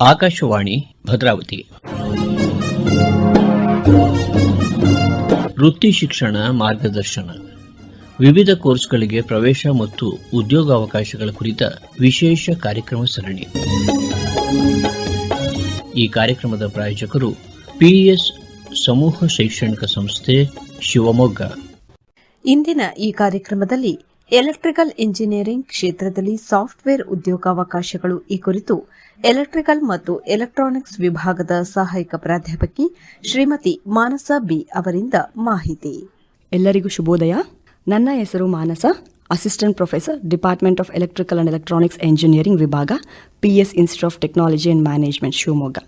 ಆಕಾಶವಾಣಿ ಭದ್ರಾವತಿ. ವೃತ್ತಿ ಶಿಕ್ಷಣ ಮಾರ್ಗದರ್ಶನ. ವಿವಿಧ ಕೋರ್ಸ್ಗಳಿಗೆ ಪ್ರವೇಶ ಮತ್ತು ಉದ್ಯೋಗಾವಕಾಶಗಳ ಕುರಿತ ವಿಶೇಷ ಕಾರ್ಯಕ್ರಮ ಸರಣಿ. ಈ ಕಾರ್ಯಕ್ರಮದ ಪ್ರಾಯೋಜಕರು ಪಿಇಎಸ್ ಸಮೂಹ ಶೈಕ್ಷಣಿಕ ಸಂಸ್ಥೆ ಶಿವಮೊಗ್ಗ. ಇಂದಿನ ಈ ಕಾರ್ಯಕ್ರಮದಲ್ಲಿ ಎಲೆಕ್ಟ್ರಿಕಲ್ ಇಂಜಿನಿಯರಿಂಗ್ ಕ್ಷೇತ್ರದಲ್ಲಿ ಸಾಫ್ಟ್ವೇರ್ ಉದ್ಯೋಗಾವಕಾಶಗಳು ಈ ಕುರಿತು ಎಲೆಕ್ಟ್ರಿಕಲ್ ಮತ್ತು ಎಲೆಕ್ಟ್ರಾನಿಕ್ಸ್ ವಿಭಾಗದ ಸಹಾಯಕ ಪ್ರಾಧ್ಯಾಪಕಿ ಶ್ರೀಮತಿ ಮಾನಸ ಬಿ ಅವರಿಂದ ಮಾಹಿತಿ. ಎಲ್ಲರಿಗೂ ಶುಭೋದಯ. ನನ್ನ ಹೆಸರು Manasa, assistant professor, department of electrical and electronics engineering ವಿಭಾಗ, PS institute of technology and management Shivamogga.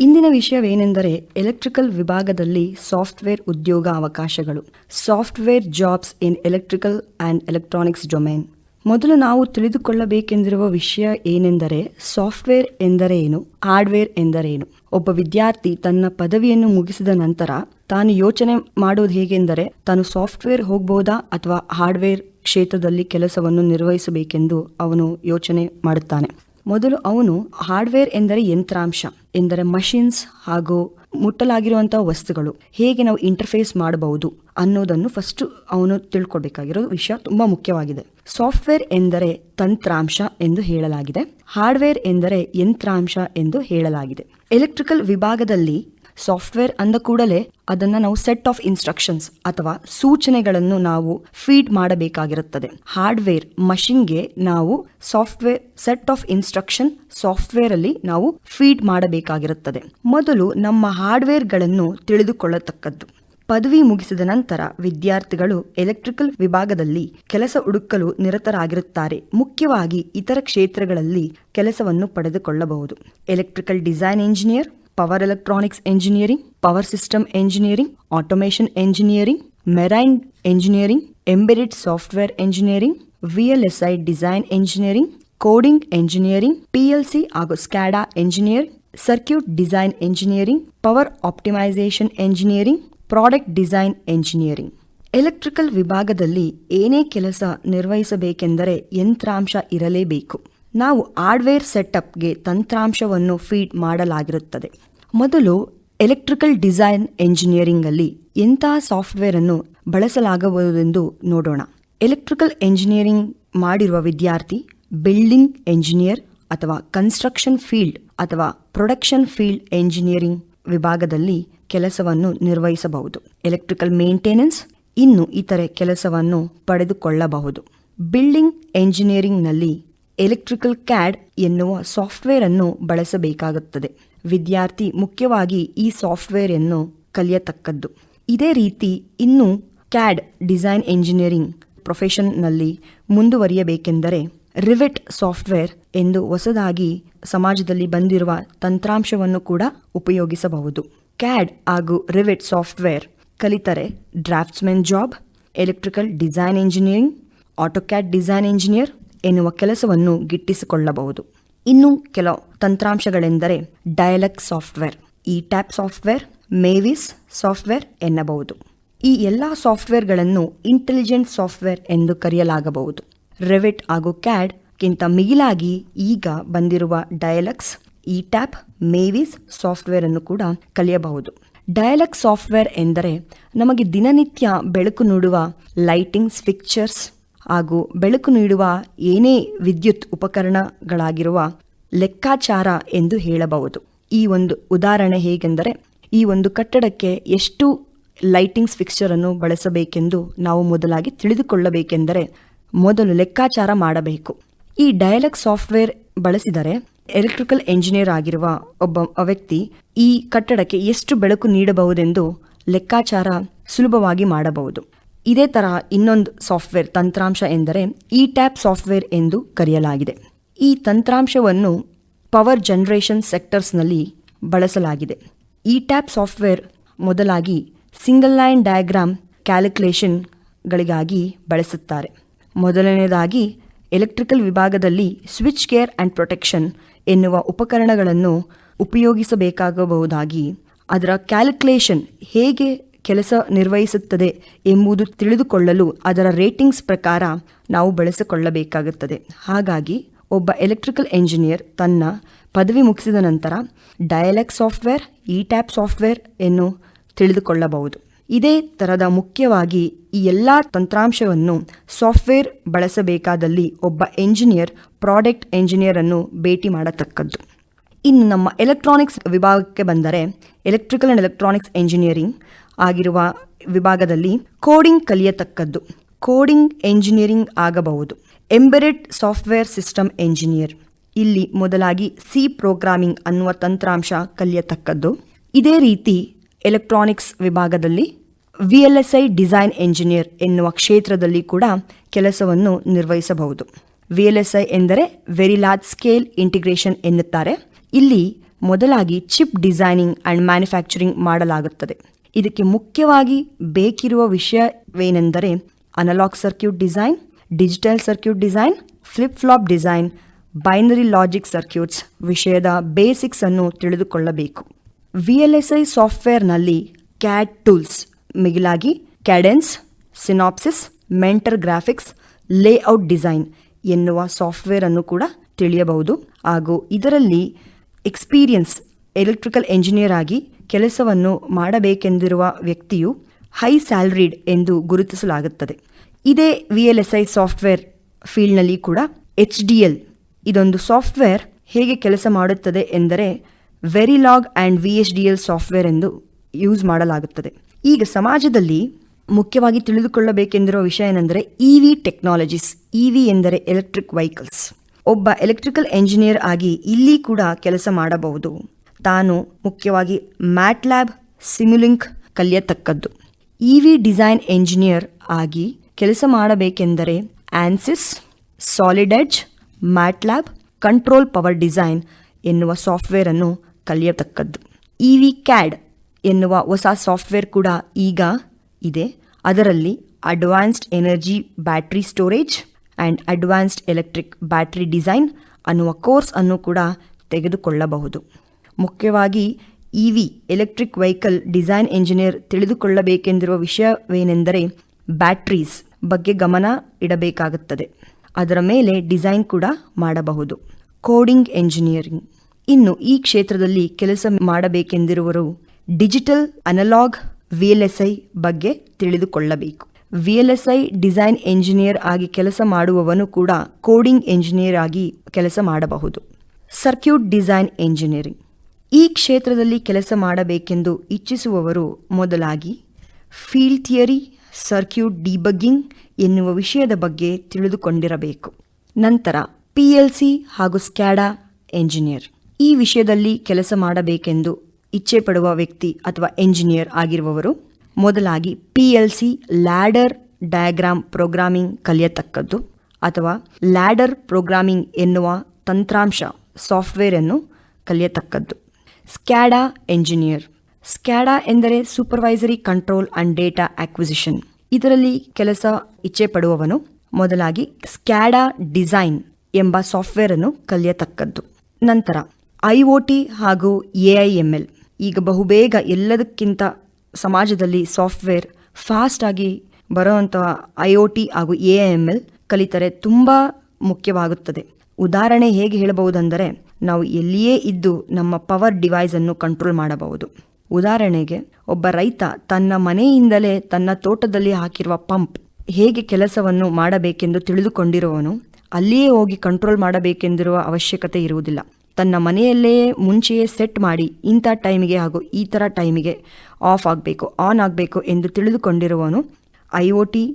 ಇಂದಿನ ವಿಷಯವೇನೆಂದರೆ ಎಲೆಕ್ಟ್ರಿಕಲ್ ವಿಭಾಗದಲ್ಲಿ ಸಾಫ್ಟ್ವೇರ್ ಉದ್ಯೋಗ ಅವಕಾಶಗಳು. Software jobs in electrical and electronics domain ಮೊದಲು ನಾವು ತಿಳಿದುಕೊಳ್ಳಬೇಕೆಂದಿರುವ ವಿಷಯ ಏನೆಂದರೆ ಸಾಫ್ಟ್ವೇರ್ ಎಂದರೇನು ಹಾರ್ಡ್ವೇರ್ ಎಂದರೇನು? ಒಬ್ಬ ವಿದ್ಯಾರ್ಥಿ ತನ್ನ ಪದವಿಯನ್ನು ಮುಗಿಸಿದ ನಂತರ ತಾನು ಯೋಚನೆ ಮಾಡೋದು ಹೇಗೆಂದರೆ ತಾನು ಸಾಫ್ಟ್ವೇರ್ ಹೋಗ್ಬೋದಾ ಅಥವಾ ಹಾರ್ಡ್ವೇರ್ ಕ್ಷೇತ್ರದಲ್ಲಿ ಕೆಲಸವನ್ನು ನಿರ್ವಹಿಸಬೇಕೆಂದು ಅವನು ಯೋಚನೆ ಮಾಡುತ್ತಾನೆ. ಮೊದಲು ಅವನು ಹಾರ್ಡ್ವೇರ್ ಎಂದರೆ ಯಂತ್ರಾಂಶ, ಎಂದರೆ ಮಷಿನ್ಸ್ ಹಾಗೂ ಮುಟ್ಟಲಾಗಿರುವಂತಹ ವಸ್ತುಗಳು. ಹೇಗೆ ನಾವು ಇಂಟರ್ಫೇಸ್ ಮಾಡಬಹುದು ಅನ್ನೋದನ್ನು ಫಸ್ಟ್ ಅವನು ತಿಳ್ಕೊಳ್ಬೇಕಾಗಿರೋ ವಿಷಯ ತುಂಬಾ ಮುಖ್ಯವಾಗಿದೆ. ಸಾಫ್ಟ್ವೇರ್ ಎಂದರೆ ತಂತ್ರಾಂಶ ಎಂದು ಹೇಳಲಾಗಿದೆ. ಹಾರ್ಡ್ವೇರ್ ಎಂದರೆ ಯಂತ್ರಾಂಶ ಎಂದು ಹೇಳಲಾಗಿದೆ. ಎಲೆಕ್ಟ್ರಿಕಲ್ ವಿಭಾಗದಲ್ಲಿ ಸಾಫ್ಟ್ವೇರ್ ಅಂದ ಕೂಡಲೇ ಅದನ್ನ ನಾವು ಸೆಟ್ ಆಫ್ ಇನ್ಸ್ಟ್ರಕ್ಷನ್ಸ್ ಅಥವಾ ಸೂಚನೆಗಳನ್ನು ನಾವು ಫೀಡ್ ಮಾಡಬೇಕಾಗಿರುತ್ತದೆ. ಹಾರ್ಡ್ವೇರ್ ಮಷಿನ್ಗೆ ನಾವು software set of instruction software ಅಲ್ಲಿ ನಾವು ಫೀಡ್ ಮಾಡಬೇಕಾಗಿರುತ್ತದೆ. ಮೊದಲು ನಮ್ಮ ಹಾರ್ಡ್ವೇರ್ಗಳನ್ನು ತಿಳಿದುಕೊಳ್ಳತಕ್ಕದ್ದು. ಪದವಿ ಮುಗಿಸಿದ ನಂತರ ವಿದ್ಯಾರ್ಥಿಗಳು ಎಲೆಕ್ಟ್ರಿಕಲ್ ವಿಭಾಗದಲ್ಲಿ ಕೆಲಸ ಹುಡುಕಲು ನಿರತರಾಗಿರುತ್ತಾರೆ. ಮುಖ್ಯವಾಗಿ ಇತರ ಕ್ಷೇತ್ರಗಳಲ್ಲಿ ಕೆಲಸವನ್ನು ಪಡೆದುಕೊಳ್ಳಬಹುದು. Electrical design engineer power electronics engineering power system engineering automation engineering marine engineering embedded software engineering VLSI design engineering coding engineering PLC ಹಾಗೂ SCADA engineer circuit design engineering power optimisation engineering product design engineering electrical ವಿಭಾಗದಲ್ಲಿ ಏನೇ ಕೆಲಸ ನಿರ್ವಹಿಸಬೇಕೆಂದರೆ ಯಂತ್ರಾಂಶ ಇರಲೇಬೇಕು. ನಾವು hardware ಸೆಟಪ್ಗೆ ತಂತ್ರಾಂಶವನ್ನು feed ಮಾಡಲಾಗಿರುತ್ತದೆ. ಮೊದಲು electrical design engineering ಅಲ್ಲಿ ಎಂತಹ ಸಾಫ್ಟ್ವೇರ್ ಅನ್ನು ಬಳಸಲಾಗಬಹುದೆಂದು ನೋಡೋಣ. ಎಲೆಕ್ಟ್ರಿಕಲ್ ಎಂಜಿನಿಯರಿಂಗ್ ಮಾಡಿರುವ ವಿದ್ಯಾರ್ಥಿ, ಬಿಲ್ಡಿಂಗ್ ಎಂಜಿನಿಯರ್ ಅಥವಾ ಕನ್ಸ್ಟ್ರಕ್ಷನ್ ಫೀಲ್ಡ್ ಅಥವಾ ಪ್ರೊಡಕ್ಷನ್ ಫೀಲ್ಡ್ ಎಂಜಿನಿಯರಿಂಗ್ ವಿಭಾಗದಲ್ಲಿ ಕೆಲಸವನ್ನು ನಿರ್ವಹಿಸಬಹುದು. ಎಲೆಕ್ಟ್ರಿಕಲ್ ಮೇಂಟೆನೆನ್ಸ್, ಇನ್ನು ಇತರೆ ಕೆಲಸವನ್ನು ಪಡೆದುಕೊಳ್ಳಬಹುದು. ಬಿಲ್ಡಿಂಗ್ ಎಂಜಿನಿಯರಿಂಗ್ನಲ್ಲಿ ಎಲೆಕ್ಟ್ರಿಕಲ್ ಕ್ಯಾಡ್ ಎನ್ನುವ ಸಾಫ್ಟ್ವೇರ್ ಅನ್ನು ಬಳಸಬೇಕಾಗುತ್ತದೆ. ವಿದ್ಯಾರ್ಥಿ ಮುಖ್ಯವಾಗಿ ಈ ಸಾಫ್ಟ್ವೇರ್ ಅನ್ನು ಕಲಿಯತಕ್ಕದ್ದು. ಇದೇ ರೀತಿ ಇನ್ನು ಕ್ಯಾಡ್ ಡಿಸೈನ್ ಎಂಜಿನಿಯರಿಂಗ್ ಪ್ರೊಫೆಷನ್ನಲ್ಲಿ ಮುಂದುವರಿಯಬೇಕೆಂದರೆ ರಿವೆಟ್ ಸಾಫ್ಟ್ವೇರ್ ಎಂದು ಹೊಸದಾಗಿ ಸಮಾಜದಲ್ಲಿ ಬಂದಿರುವ ತಂತ್ರಾಂಶವನ್ನು ಕೂಡ ಉಪಯೋಗಿಸಬಹುದು. ಕ್ಯಾಡ್ ಹಾಗೂ ರಿವೆಟ್ ಸಾಫ್ಟ್ವೇರ್ ಕಲಿತರೆ draftsmen job, electrical design engineering, AutoCAD design engineer ಎನ್ನುವ ಕೆಲಸವನ್ನು ಗಿಟ್ಟಿಸಿಕೊಳ್ಳಬಹುದು. ಇನ್ನು ಕೆಲವು ತಂತ್ರಾಂಶಗಳೆಂದರೆ DIALux software ETAP software Mavis software ಎನ್ನಬಹುದು. ಈ ಎಲ್ಲ ಸಾಫ್ಟ್ವೇರ್ಗಳನ್ನು ಇಂಟೆಲಿಜೆಂಟ್ ಸಾಫ್ಟ್ವೇರ್ ಎಂದು ಕರೆಯಲಾಗಬಹುದು. ರೆವಿಟ್ ಹಾಗೂ ಕ್ಯಾಡ್ ಮಿಗಿಲಾಗಿ ಈಗ ಬಂದಿರುವ DIALux ETAP Mavis software ಅನ್ನು ಕೂಡ ಕಲಿಯಬಹುದು. ಡಯಲಕ್ ಸಾಫ್ಟ್ವೇರ್ ಎಂದರೆ ನಮಗೆ ದಿನನಿತ್ಯ ಬೆಳಕು ನೀಡುವ ಲೈಟಿಂಗ್ಸ್ ಪಿಕ್ಚರ್ಸ್ ಹಾಗೂ ಬೆಳಕು ನೀಡುವ ಏನೇ ವಿದ್ಯುತ್ ಉಪಕರಣಗಳಾಗಿರುವ ಲೆಕ್ಕಾಚಾರ ಎಂದು ಹೇಳಬಹುದು. ಈ ಒಂದು ಉದಾಹರಣೆ ಹೇಗೆಂದರೆ, ಈ ಒಂದು ಕಟ್ಟಡಕ್ಕೆ ಎಷ್ಟು ಲೈಟಿಂಗ್ಸ್ ಫಿಕ್ಸ್ಚರ್ ಅನ್ನು ಬಳಸಬೇಕೆಂದು ನಾವು ಮೊದಲಾಗಿ ತಿಳಿದುಕೊಳ್ಳಬೇಕೆಂದರೆ, ಮೊದಲು ಲೆಕ್ಕಾಚಾರ ಮಾಡಬೇಕು. ಈ ಡಯಲಕ್ ಸಾಫ್ಟ್ವೇರ್ ಬಳಸಿದರೆ ಎಲೆಕ್ಟ್ರಿಕಲ್ ಎಂಜಿನಿಯರ್ ಆಗಿರುವ ಒಬ್ಬ ವ್ಯಕ್ತಿ ಈ ಕಟ್ಟಡಕ್ಕೆ ಎಷ್ಟು ಬೆಳಕು ನೀಡಬಹುದೆಂದು ಲೆಕ್ಕಾಚಾರ ಸುಲಭವಾಗಿ ಮಾಡಬಹುದು. ಇದೇ ತರಹ ಇನ್ನೊಂದು ಸಾಫ್ಟ್ವೇರ್ ತಂತ್ರಾಂಶ ಎಂದರೆ ಇ ಟ್ಯಾಪ್ ಸಾಫ್ಟ್ವೇರ್ ಎಂದು ಕರೆಯಲಾಗಿದೆ. ಈ ತಂತ್ರಾಂಶವನ್ನು ಪವರ್ ಜನರೇಷನ್ ಸೆಕ್ಟರ್ಸ್ನಲ್ಲಿ ಬಳಸಲಾಗಿದೆ. ಇ ಟ್ಯಾಪ್ ಸಾಫ್ಟ್ವೇರ್ ಮೊದಲಾಗಿ ಸಿಂಗಲ್ ಲೈನ್ ಡಯಾಗ್ರಾಮ್ ಕ್ಯಾಲ್ಕುಲೇಷನ್ಗಳಿಗಾಗಿ ಬಳಸುತ್ತಾರೆ. ಮೊದಲನೆಯದಾಗಿ ಎಲೆಕ್ಟ್ರಿಕಲ್ ವಿಭಾಗದಲ್ಲಿ ಸ್ವಿಚ್ ಕೇರ್ ಆ್ಯಂಡ್ ಪ್ರೊಟೆಕ್ಷನ್ ಎನ್ನುವ ಉಪಕರಣಗಳನ್ನು ಉಪಯೋಗಿಸಬೇಕಾಗಬಹುದಾಗಿ ಅದರ ಕ್ಯಾಲ್ಕುಲೇಷನ್ ಹೇಗೆ ಕೆಲಸ ನಿರ್ವಹಿಸುತ್ತದೆ ಎಂಬುದು ತಿಳಿದುಕೊಳ್ಳಲು ಅದರ ರೇಟಿಂಗ್ಸ್ ಪ್ರಕಾರ ನಾವು ಬಳಸಿಕೊಳ್ಳಬೇಕಾಗುತ್ತದೆ. ಹಾಗಾಗಿ ಒಬ್ಬ ಎಲೆಕ್ಟ್ರಿಕಲ್ ಎಂಜಿನಿಯರ್ ತನ್ನ ಪದವಿ ಮುಗಿಸಿದ ನಂತರ DIALux software ETAP software ಎಂದು ತಿಳಿದುಕೊಳ್ಳಬಹುದು. ಇದೇ ಥರದ ಮುಖ್ಯವಾಗಿ ಈ ಎಲ್ಲ ತಂತ್ರಾಂಶವನ್ನು ಸಾಫ್ಟ್ವೇರ್ ಬಳಸಬೇಕಾದಲ್ಲಿ ಒಬ್ಬ ಎಂಜಿನಿಯರ್ ಪ್ರಾಡಕ್ಟ್ ಎಂಜಿನಿಯರ್ ಅನ್ನು ಭೇಟಿ ಮಾಡತಕ್ಕದ್ದು. ಇನ್ನು ನಮ್ಮ ಎಲೆಕ್ಟ್ರಾನಿಕ್ಸ್ ವಿಭಾಗಕ್ಕೆ ಬಂದರೆ ಎಲೆಕ್ಟ್ರಿಕಲ್ ಆ್ಯಂಡ್ ಎಲೆಕ್ಟ್ರಾನಿಕ್ಸ್ ಎಂಜಿನಿಯರಿಂಗ್ ಆಗಿರುವ ವಿಭಾಗದಲ್ಲಿ ಕೋಡಿಂಗ್ ಕಲಿಯತಕ್ಕದ್ದು, ಕೋಡಿಂಗ್ ಎಂಜಿನಿಯರಿಂಗ್ ಆಗಬಹುದು. ಎಂಬೆರೆಡ್ ಸಾಫ್ಟ್ವೇರ್ ಸಿಸ್ಟಮ್ ಎಂಜಿನಿಯರ್ ಇಲ್ಲಿ ಮೊದಲಾಗಿ ಸಿ ಪ್ರೋಗ್ರಾಮಿಂಗ್ ಅನ್ನುವ ತಂತ್ರಾಂಶ ಕಲಿಯತಕ್ಕದ್ದು. ಇದೇ ರೀತಿ ಎಲೆಕ್ಟ್ರಾನಿಕ್ಸ್ ವಿಭಾಗದಲ್ಲಿ V L S I design engineer ಎನ್ನುವ ಕ್ಷೇತ್ರದಲ್ಲಿ ಕೂಡ ಕೆಲಸವನ್ನು ನಿರ್ವಹಿಸಬಹುದು. ವಿ ಎಲ್ ಎಸ್ ಐ ಎಂದರೆ ವೆರಿ ಲಾರ್ಜ್ ಸ್ಕೇಲ್ ಇಂಟಿಗ್ರೇಷನ್ ಎನ್ನುತ್ತಾರೆ. ಇಲ್ಲಿ ಮೊದಲಾಗಿ ಚಿಪ್ ಡಿಸೈನಿಂಗ್ ಅಂಡ್ ಮ್ಯಾನುಫ್ಯಾಕ್ಚರಿಂಗ್ ಮಾಡಲಾಗುತ್ತದೆ. ಇದಕ್ಕೆ ಮುಖ್ಯವಾಗಿ ಬೇಕಿರುವ ವಿಷಯವೇನೆಂದರೆ analog circuit design, digital circuit design flip flop design, binary logic circuits ವಿಷಯದ ಬೇಸಿಕ್ಸ್ ಅನ್ನು ತಿಳಿದುಕೊಳ್ಳಬೇಕು. ವಿ ಎಲ್ ಎಸ್ ಐ ಸಾಫ್ಟ್ವೇರ್ನಲ್ಲಿ ಕ್ಯಾಡ್ ಟೂಲ್ಸ್, ಮಿಗಿಲಾಗಿ Cadence, Synopsys, Mentor Graphics, layout design ಎನ್ನುವ ಸಾಫ್ಟ್ವೇರ್ ಅನ್ನು ಕೂಡ ತಿಳಿಯಬಹುದು. ಹಾಗೂ ಇದರಲ್ಲಿ ಎಕ್ಸ್ಪೀರಿಯನ್ಸ್ ಎಲೆಕ್ಟ್ರಿಕಲ್ ಎಂಜಿನಿಯರ್ ಆಗಿ ಕೆಲಸವನ್ನು ಮಾಡಬೇಕೆಂದಿರುವ ವ್ಯಕ್ತಿಯು ಹೈ ಸ್ಯಾಲ್ರಿಡ್ ಎಂದು ಗುರುತಿಸಲಾಗುತ್ತದೆ. ಇದೇ V L S I software ಫೀಲ್ಡ್ನಲ್ಲಿ ಕೂಡ ಎಚ್ ಡಿ ಎಲ್ ಇದೊಂದು ಸಾಫ್ಟ್ವೇರ್ ಹೇಗೆ ಕೆಲಸ ಮಾಡುತ್ತದೆ ಎಂದರೆ Verilog and V H D L software ಎಂದು ಯೂಸ್ ಮಾಡಲಾಗುತ್ತದೆ. ಈಗ ಸಮಾಜದಲ್ಲಿ ಮುಖ್ಯವಾಗಿ ತಿಳಿದುಕೊಳ್ಳಬೇಕೆಂದಿರುವ ವಿಷಯ ಏನೆಂದರೆ E V technologies E V ಎಂದರೆ ಎಲೆಕ್ಟ್ರಿಕ್ ವೆಹಿಕಲ್ಸ್ ಒಬ್ಬ ಎಲೆಕ್ಟ್ರಿಕಲ್ ಎಂಜಿನಿಯರ್ ಆಗಿ ಇಲ್ಲಿ ಕೂಡ ಕೆಲಸ ಮಾಡಬಹುದು. ತಾನು ಮುಖ್ಯವಾಗಿ ಮ್ಯಾಟ್ಲ್ಯಾಬ್ ಸಿಮ್ಯುಲಿಂಕ್ ಕಲಿಯತಕ್ಕದ್ದು. ಇ ವಿ ಡಿಸೈನ್ ಎಂಜಿನಿಯರ್ ಆಗಿ ಕೆಲಸ ಮಾಡಬೇಕೆಂದರೆ Ansys Solid Edge MATLAB, control power design ಎನ್ನುವ ಸಾಫ್ಟ್ವೇರ್ ಅನ್ನು ಕಲಿಯತಕ್ಕದ್ದು. ಇ ವಿ ಕ್ಯಾಡ್ ಎನ್ನುವ ಹೊಸ ಸಾಫ್ಟ್ವೇರ್ ಕೂಡ ಈಗ ಇದೆ. ಅದರಲ್ಲಿ advanced energy battery storage and advanced electric battery design ಅನ್ನುವ ಕೋರ್ಸ್ ಅನ್ನು ಕೂಡ ತೆಗೆದುಕೊಳ್ಳಬಹುದು. ಮುಖ್ಯವಾಗಿ E V electric vehicle design engineer ತಿಳಿದುಕೊಳ್ಳಬೇಕೆಂದಿರುವ ವಿಷಯವೇನೆಂದರೆ ಬ್ಯಾಟ್ರೀಸ್ ಬಗ್ಗೆ ಗಮನ ಇಡಬೇಕಾಗುತ್ತದೆ. ಅದರ ಮೇಲೆ ಡಿಸೈನ್ ಕೂಡ ಮಾಡಬಹುದು. ಕೋಡಿಂಗ್ ಎಂಜಿನಿಯರಿಂಗ್ ಇನ್ನು ಈ ಕ್ಷೇತ್ರದಲ್ಲಿ ಕೆಲಸ ಮಾಡಬೇಕೆಂದಿರುವರು ಡಿಜಿಟಲ್ ಅನಲಾಗ್ ವಿ ಬಗ್ಗೆ ತಿಳಿದುಕೊಳ್ಳಬೇಕು. ವಿ ಡಿಸೈನ್ ಎಂಜಿನಿಯರ್ ಆಗಿ ಕೆಲಸ ಮಾಡುವವನು ಕೂಡ ಕೋಡಿಂಗ್ ಎಂಜಿನಿಯರ್ ಆಗಿ ಕೆಲಸ ಮಾಡಬಹುದು. ಸರ್ಕ್ಯೂಟ್ ಡಿಸೈನ್ ಎಂಜಿನಿಯರಿಂಗ್ ಈ ಕ್ಷೇತ್ರದಲ್ಲಿ ಕೆಲಸ ಮಾಡಬೇಕೆಂದು ಇಚ್ಛಿಸುವವರು ಮೊದಲಾಗಿ ಫೀಲ್ಡ್ ಥಿಯರಿ, ಸರ್ಕ್ಯೂಟ್ ಡಿಬಗ್ಗಿಂಗ್ ಎನ್ನುವ ವಿಷಯದ ಬಗ್ಗೆ ತಿಳಿದುಕೊಂಡಿರಬೇಕು. ನಂತರ ಪಿ ಎಲ್ ಸಿ ಹಾಗೂ ಸ್ಕ್ಯಾಡಾ ಎಂಜಿನಿಯರ್. ಈ ವಿಷಯದಲ್ಲಿ ಕೆಲಸ ಮಾಡಬೇಕೆಂದು ಇಚ್ಛೆ ಪಡುವ ವ್ಯಕ್ತಿ ಅಥವಾ ಎಂಜಿನಿಯರ್ ಆಗಿರುವವರು ಮೊದಲಾಗಿ P L C ladder diagram programming ಕಲಿಯತಕ್ಕದ್ದು ಅಥವಾ ಲ್ಯಾಡರ್ ಪ್ರೋಗ್ರಾಮಿಂಗ್ ಎನ್ನುವ ತಂತ್ರಾಂಶ ಸಾಫ್ಟ್ವೇರ್ ಅನ್ನು ಕಲಿಯತಕ್ಕದ್ದು. SCADA engineer. ಸ್ಕ್ಯಾಡಾ ಎಂದರೆ supervisory control and data acquisition. ಇದರಲ್ಲಿ ಕೆಲಸ ಇಚ್ಛೆ ಪಡುವವನು, ಮೊದಲಾಗಿ ಸ್ಕ್ಯಾಡಾ ಡಿಸೈನ್ ಎಂಬ ಸಾಫ್ಟ್ವೇರ್ ಅನ್ನು ಕಲಿಯತಕ್ಕದ್ದು. ನಂತರ ಐ ಒ ಟಿ ಹಾಗೂ ಎ ಐ ಎಂ ಎಲ್ ಈಗ ಬಹುಬೇಗ ಎಲ್ಲದಕ್ಕಿಂತ ಸಮಾಜದಲ್ಲಿ ಸಾಫ್ಟ್ವೇರ್ ಫಾಸ್ಟ್ ಆಗಿ ಬರುವಂತಹ ಐ ಒ ಟಿ ಹಾಗೂ ಎ ಐ ಎಂ ಎಲ್ ಕಲಿತರೆ ತುಂಬ ಮುಖ್ಯವಾಗುತ್ತದೆ. ಉದಾಹರಣೆ ಹೇಗೆ ಹೇಳಬಹುದೆಂದರೆ ನಾವು ಎಲ್ಲಿಯೇ ಇದ್ದು ನಮ್ಮ ಪವರ್ ಡಿವೈಸ್ ಅನ್ನು ಕಂಟ್ರೋಲ್ ಮಾಡಬಹುದು. ಉದಾಹರಣೆಗೆ, ಒಬ್ಬ ರೈತ ತನ್ನ ಮನೆಯಿಂದಲೇ ತನ್ನ ತೋಟದಲ್ಲಿ ಹಾಕಿರುವ ಪಂಪ್ ಹೇಗೆ ಕೆಲಸವನ್ನು ಮಾಡಬೇಕೆಂದು ತಿಳಿದುಕೊಂಡಿರುವವನು, ಅಲ್ಲಿಯೇ ಹೋಗಿ ಕಂಟ್ರೋಲ್ ಮಾಡಬೇಕೆಂದಿರುವ ಅವಶ್ಯಕತೆ ಇರುವುದಿಲ್ಲ. ತನ್ನ ಮನೆಯಲ್ಲೇ ಮುಂಚೆಯೇ ಸೆಟ್ ಮಾಡಿ ಇಂಥ ಟೈಮಿಗೆ ಹಾಗೂ ಈ ಥರ ಟೈಮಿಗೆ ಆಫ್ ಆಗಬೇಕು, ಆನ್ ಆಗಬೇಕು ಎಂದು ತಿಳಿದುಕೊಂಡಿರುವವನು, ಐ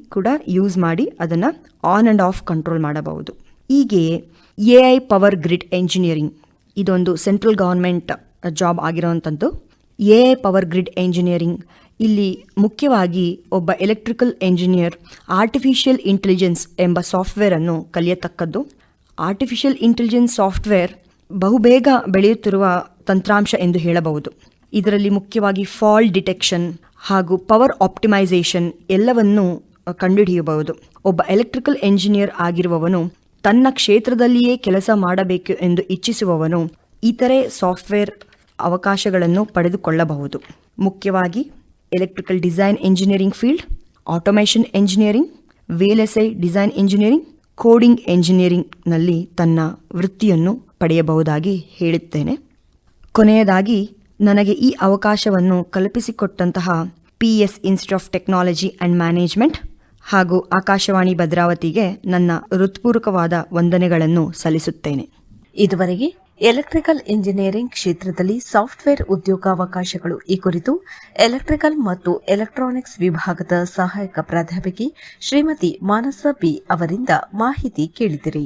ಕೂಡ ಯೂಸ್ ಮಾಡಿ ಅದನ್ನು ಆನ್ ಆ್ಯಂಡ್ ಆಫ್ ಕಂಟ್ರೋಲ್ ಮಾಡಬಹುದು. ಹೀಗೆಯೇ A I power grid engineering, ಇದೊಂದು central government job ಆಗಿರೋವಂಥದ್ದು A I power grid engineering, ಇಲ್ಲಿ ಮುಖ್ಯವಾಗಿ ಒಬ್ಬ ಎಲೆಕ್ಟ್ರಿಕಲ್ ಎಂಜಿನಿಯರ್, ಆರ್ಟಿಫಿಷಿಯಲ್ ಇಂಟೆಲಿಜೆನ್ಸ್ ಎಂಬ ಸಾಫ್ಟ್ವೇರ್ ಅನ್ನು ಕಲಿಯತಕ್ಕದ್ದು. ಆರ್ಟಿಫಿಷಿಯಲ್ ಇಂಟೆಲಿಜೆನ್ಸ್ ಸಾಫ್ಟ್ವೇರ್ ಬಹುಬೇಗ ಬೆಳೆಯುತ್ತಿರುವ ತಂತ್ರಾಂಶ ಎಂದು ಹೇಳಬಹುದು. ಇದರಲ್ಲಿ ಮುಖ್ಯವಾಗಿ ಫಾಲ್ ಡಿಟೆಕ್ಷನ್ ಹಾಗೂ ಪವರ್ ಆಪ್ಟಿಮೈಸೇಷನ್ ಎಲ್ಲವನ್ನೂ ಕಂಡುಹಿಡಿಯಬಹುದು. ಒಬ್ಬ ಎಲೆಕ್ಟ್ರಿಕಲ್ ಎಂಜಿನಿಯರ್ ಆಗಿರುವವನು ತನ್ನ ಕ್ಷೇತ್ರದಲ್ಲಿಯೇ ಕೆಲಸ ಮಾಡಬೇಕು ಎಂದು ಇಚ್ಛಿಸುವವನು ಇತರೆ ಸಾಫ್ಟ್ವೇರ್ ಅವಕಾಶಗಳನ್ನು ಪಡೆದುಕೊಳ್ಳಬಹುದು. ಮುಖ್ಯವಾಗಿ electrical design engineering field, automation engineering VLSI design engineering, coding ಎಂಜಿನಿಯರಿಂಗ್ನಲ್ಲಿ ತನ್ನ ವೃತ್ತಿಯನ್ನು ಪಡೆಯಬಹುದಾಗಿ ಹೇಳುತ್ತೇನೆ. ಕೊನೆಯದಾಗಿ, ನನಗೆ ಈ ಅವಕಾಶವನ್ನು ಕಲ್ಪಿಸಿಕೊಟ್ಟಂತಹ P S institute of technology and management ಹಾಗೂ ಆಕಾಶವಾಣಿ ಭದ್ರಾವತಿಗೆ ನನ್ನ ಹೃತ್ಪೂರ್ವಕವಾದ ವಂದನೆಗಳನ್ನು ಸಲ್ಲಿಸುತ್ತೇನೆ. ಇದುವರೆಗೆ ಎಲೆಕ್ಟ್ರಿಕಲ್ ಇಂಜಿನಿಯರಿಂಗ್ ಕ್ಷೇತ್ರದಲ್ಲಿ ಸಾಫ್ಟ್ವೇರ್ ಉದ್ಯೋಗಾವಕಾಶಗಳು ಈ ಕುರಿತು ಎಲೆಕ್ಟ್ರಿಕಲ್ ಮತ್ತು ಎಲೆಕ್ಟ್ರಾನಿಕ್ಸ್ ವಿಭಾಗದ ಸಹಾಯಕ ಪ್ರಾಧ್ಯಾಪಕಿ ಶ್ರೀಮತಿ ಮಾನಸ ಬಿ ಅವರಿಂದ ಮಾಹಿತಿ ಕೇಳಿದಿರಿ.